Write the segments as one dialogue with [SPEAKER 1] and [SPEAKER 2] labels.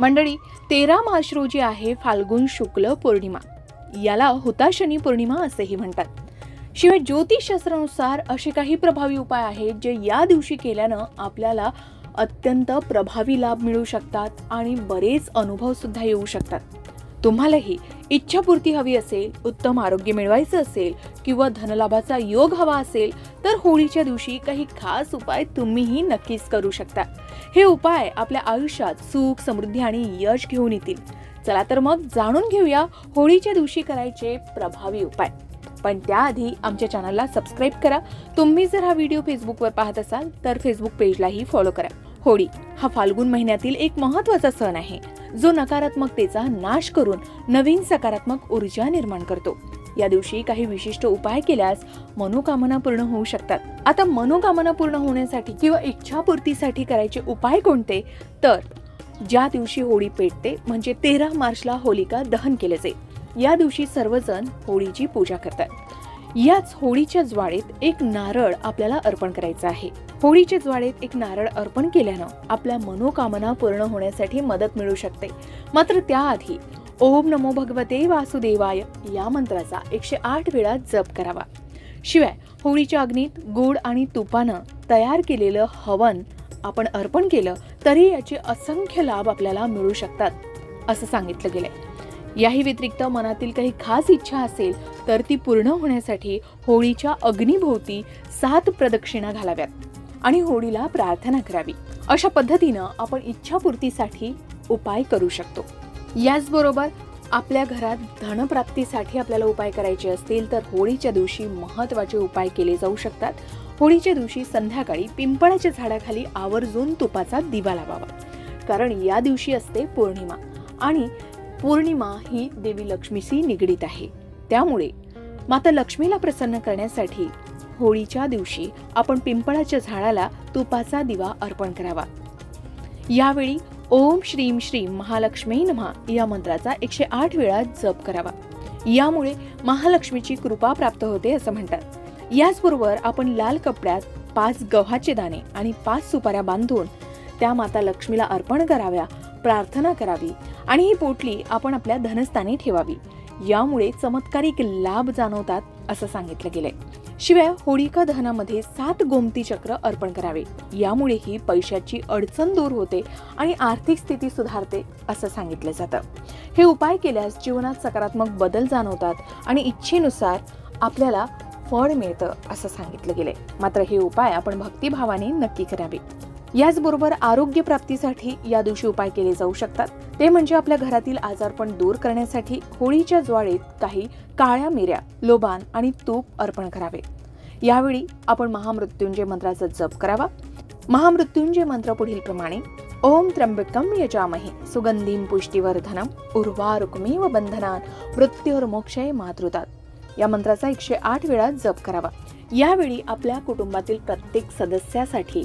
[SPEAKER 1] मंडळी तेरा मार्च रोजी आहे फाल्गुन शुक्ल पौर्णिमा. याला हुताशनी पौर्णिमा असेही म्हणतात. शिवाय ज्योतिषशास्त्रानुसार असे काही प्रभावी उपाय आहेत जे या दिवशी केल्यानं आपल्याला अत्यंत प्रभावी लाभ मिळू शकतात आणि बरेच अनुभव सुद्धा येऊ शकतात. तुम्हालाही इच्छापूर्ती हवी असेल उत्तम आरोग्य मिळवायचं असेल किंवा धनलाभाचा योग हवा असेल तर होळीच्या दिवशी काही खास उपाय तुम्हीही नक्कीच करू शकता. हे उपाय आपल्या आयुष्यात सुख समृद्धी आणि यश घेऊन येतील. चला तर मग जाणून घेऊया होळीच्या दिवशी करायचे प्रभावी उपाय. पण त्याआधी आमच्या चॅनलला सबस्क्राईब करा. तुम्ही जर हा व्हिडिओ फेसबुकवर पाहत असाल तर फेसबुक पेजलाही फॉलो करा. होळी हा फाल्गुन महिन्यातील एक महत्त्वाचा सण आहे. जो नकारात्मकतेचा नाश करून नवीन सकारात्मक ऊर्जा निर्माण करतो. या दिवशी काही विशिष्ट उपाय केल्यास मनोकामना पूर्ण होऊ शकतात. आता मनोकामना पूर्ण होण्यासाठी किंवा इच्छापूर्तीसाठी करायचे उपाय कोणते? तर ज्या दिवशी होळी पेटते म्हणजे तेरा मार्चला होलिका दहन केले जाईल. या दिवशी सर्वजण होळीची पूजा करतात. याच होळीच्या ज्वाळेत एक नारळ आपल्याला अर्पण करायचा आहे. होळीच्या ज्वाळेत एक नारळ अर्पण केल्यानं आपल्या मनोकामना पूर्ण होण्यासाठी मदत मिळू शकते. मात्र त्याआधी ओम नमो भगवते वासुदेवाय या मंत्राचा एकशे आठ वेळा जप करावा. शिवाय होळीच्या अग्नीत गोड आणि तुपानं तयार केलेलं हवन आपण अर्पण केलं तरी याचे असंख्य लाभ आपल्याला मिळू शकतात असं सांगितलं गेलंय. याही व्यतिरिक्त मनातील काही खास इच्छा असेल तर ती पूर्ण होण्यासाठी होळीच्या अग्निभोवती सात प्रदक्षिणा घालाव्यात आणि होळीला प्रार्थना करावी. अशा पद्धतीनं आपण इच्छापूर्तीसाठी उपाय करू शकतो. याचबरोबर आपल्या घरात धनप्राप्तीसाठी आपल्याला उपाय करायचे असतील तर होळीच्या दिवशी महत्त्वाचे उपाय केले जाऊ शकतात. होळीच्या दिवशी संध्याकाळी पिंपळाच्या झाडाखाली आवर्जून तुपाचा दिवा लावावा. कारण या दिवशी असते पौर्णिमा आणि पौर्णिमा ही देवी लक्ष्मीशी निगडीत आहे. त्यामुळे माता लक्ष्मीला प्रसन्न करण्यासाठी होळीच्या दिवशी आपण पिंपळाच्या झाडाला तुपाचा दिवा अर्पण करावा. यावेळी ओम श्रीम श्रीम महालक्ष्मी नमहा या मंत्राचा एकशे आठ वेळा जप करावा. यामुळे महालक्ष्मीची कृपा प्राप्त होते असं म्हणतात. याचबरोबर आपण लाल कपड्यात पाच गव्हाचे दाणे आणि पाच सुपाऱ्या बांधून त्या माता लक्ष्मीला अर्पण कराव्या प्रार्थना करावी आणि ही पोटली आपण आपल्या धनस्थानी ठेवावी. यामुळे चमत्कारिक लाभ जाणवतात असं सांगितलं गेलंय. शिवाय होळिका दहनामध्ये सात गोमती चक्र अर्पण करावे. यामुळे ही पैशाची अडचण दूर होते आणि आर्थिक स्थिती सुधारते असं सांगितलं जातं. हे उपाय केल्यास जीवनात सकारात्मक बदल जाणवतात आणि इच्छेनुसार आपल्याला फळ मिळतं असं सांगितलं गेलंय. मात्र हे उपाय आपण भक्तिभावाने नक्की करावे. याचबरोबर आरोग्य प्राप्तीसाठी या दिवशी उपाय केले जाऊ शकतात. ते म्हणजे आपल्या घरातील आजारपण दूर करण्यासाठी होळीच्या ज्वाळेत काही काळ्या मिऱ्या लोबान आणि तूप अर्पण करावे. यावेळी आपण महामृत्युंजय मंत्राचा जप करावा. महामृत्युंजय मंत्र पुढील प्रमाणे ओम त्र्यंबकम यजामहे सुगंधीम पुष्टीवर्धनम उर्वारुकमेव बंधनात मृत्युर्मोक्षय मातृतात. या मंत्राचा एकशे आठ वेळा जप करावा. यावेळी आपल्या कुटुंबातील प्रत्येक सदस्यासाठी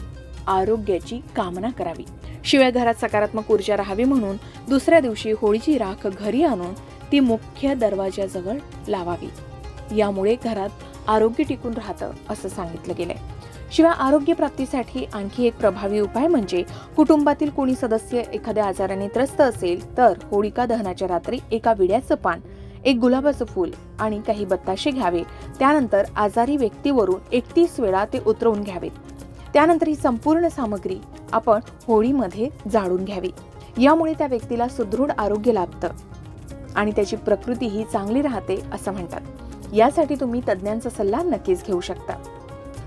[SPEAKER 1] आरोग्याची कामना करावी. शिवाय घरात सकारात्मक ऊर्जा राहावी म्हणून दुसऱ्या दिवशी होळीची राख घरी आणून ती मुख्य दरवाजाजवळ लावावी. यामुळे घरात आरोग्य टिकून राहतं असं सांगितलं गेलंय. शिवाय आरोग्य प्राप्तीसाठी आणखी एक प्रभावी उपाय म्हणजे कुटुंबातील कोणी सदस्य एखाद्या आजाराने त्रस्त असेल तर होळिका दहनाच्या रात्री एका विड्याचं पान एक गुलाबाचं फूल आणि काही बत्ताशे घ्यावे. त्यानंतर आजारी व्यक्तीवरून एकतीस वेळा ते उतरवून घ्यावेत. त्यानंतर ही संपूर्ण सामग्री आपण होळीमध्ये जाळून घ्यावी. यामुळे त्या व्यक्तीला सुदृढ आरोग्य लाभतं आणि त्याची प्रकृती ही चांगली राहते असं म्हणतात. यासाठी तुम्ही तज्ज्ञांचा सल्ला नक्कीच घेऊ शकता.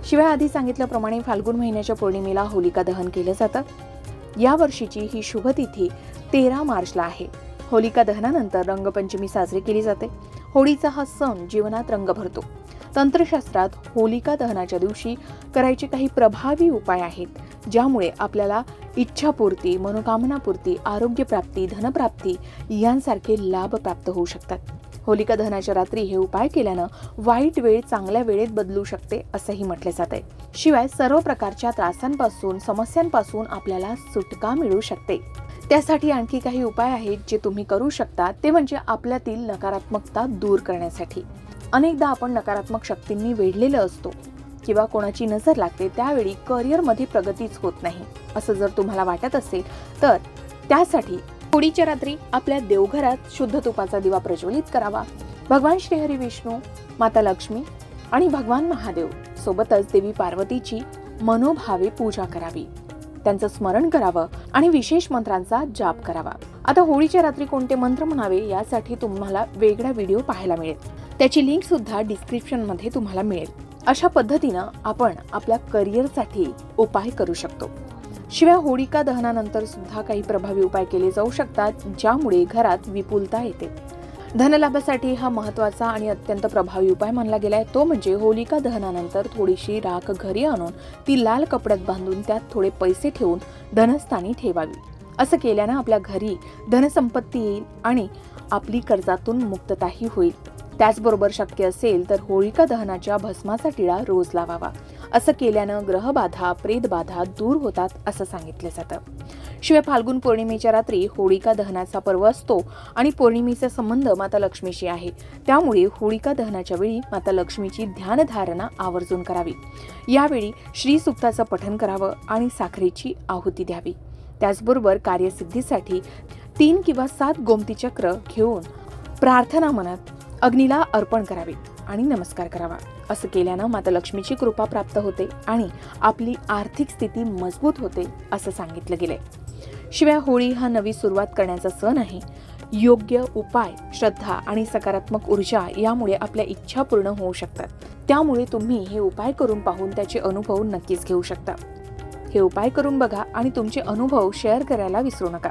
[SPEAKER 1] शिवाय आधी सांगितल्याप्रमाणे फाल्गुन महिन्याच्या पौर्णिमेला होलिका दहन केलं जातं. या वर्षीची ही शुभतिथी तेरा मार्चला आहे. होलिका दहनानंतर रंगपंचमी साजरी केली जाते. होळीचा हा सण जीवनात रंग भरतो. तंत्रशास्त्रात होलिका दहनाच्या दिवशी करायचे काही प्रभावी उपाय आहेत ज्यामुळे आपल्याला इच्छापूर्ती मनोकामनापूर्ती आरोग्यप्राप्ती धनप्राप्ती यांसारखे लाभ प्राप्त होऊ शकतात. होलिका दहनाच्या रात्री हे उपाय केल्यानं वाईट वेळ चांगल्या वेळेत बदलू शकते असंही म्हटले जाते शिवाय सर्व प्रकारच्या त्रासांपासून समस्यांपासून आपल्याला सुटका मिळू शकते. त्यासाठी आणखी काही उपाय आहेत जे तुम्ही करू शकता ते म्हणजे आपल्यातील नकारात्मकता दूर करण्यासाठी. अनेकदा आपण नकारात्मक शक्तींनी वेढलेलं असतो किंवा कोणाची नजर लागते त्यावेळी करिअरमध्ये प्रगतीच होत नाही असं जर तुम्हाला वाटत असेल तर त्यासाठी होळीच्या रात्री आपल्या देवघरात शुद्ध तुपाचा दिवा प्रज्वलित करावा. भगवान श्रीहरी विष्णू माता लक्ष्मी आणि भगवान महादेव सोबतच देवी पार्वतीची मनोभावे पूजा करावी. त्यांचं स्मरण करावं आणि विशेष मंत्रांचा जाप करावा. आता होळीच्या रात्री कोणते मंत्र म्हणावे यासाठी तुम्हाला वेगळा व्हिडिओ पाहायला मिळेल. त्याची लिंकसुद्धा डिस्क्रिप्शनमध्ये तुम्हाला मिळेल. अशा पद्धतीनं आपण आपल्या करिअरसाठी उपाय करू शकतो. शिवाय होळिका दहनानंतर सुद्धा काही प्रभावी उपाय केले जाऊ शकतात ज्यामुळे घरात विपुलता येते. धनलाभासाठी हा महत्त्वाचा आणि अत्यंत प्रभावी उपाय मानला गेलाय तो म्हणजे होलिका दहनानंतर थोडीशी राख घरी आणून ती लाल कपड्यात बांधून त्यात थोडे पैसे ठेवून धनस्थानी ठेवावी. असं केल्यानं आपल्या घरी धनसंपत्ती येईल आणि आपली कर्जातून मुक्तताही होईल. त्याचबरोबर शक्य असेल तर होळिका दहनाच्या भस्माचा टिळा रोज लावावा. असं केल्यानं ग्रहबाधा प्रेतबाधा दूर होतात असं सांगितलं जातं. शिवाय फाल्गुन पौर्णिमेच्या रात्री होळिका दहनाचा पर्व असतो आणि पौर्णिमेचा संबंध माता लक्ष्मीशी आहे. त्यामुळे होळिका दहनाच्या वेळी माता लक्ष्मीची ध्यानधारणा आवर्जून करावी. यावेळी श्री सुक्ताचं करावं आणि साखरेची आहुती द्यावी. त्याचबरोबर कार्यसिद्धीसाठी तीन किंवा सात गोमती चक्र घेऊन प्रार्थना मनात अग्नीला अर्पण करावीत आणि नमस्कार करावा. असं केल्यानं माता लक्ष्मीची कृपा प्राप्त होते आणि आपली आर्थिक स्थिती मजबूत होते असं सांगितलं गेलंय. शिवाय होळी हा नवी सुरुवात करण्याचा सण आहे. योग्य उपाय श्रद्धा आणि सकारात्मक ऊर्जा यामुळे आपल्या इच्छा पूर्ण होऊ शकतात. त्यामुळे तुम्ही हे उपाय करून पाहून त्याचे अनुभव नक्कीच घेऊ शकता. हे उपाय करून बघा आणि तुमचे अनुभव शेअर करायला विसरू नका.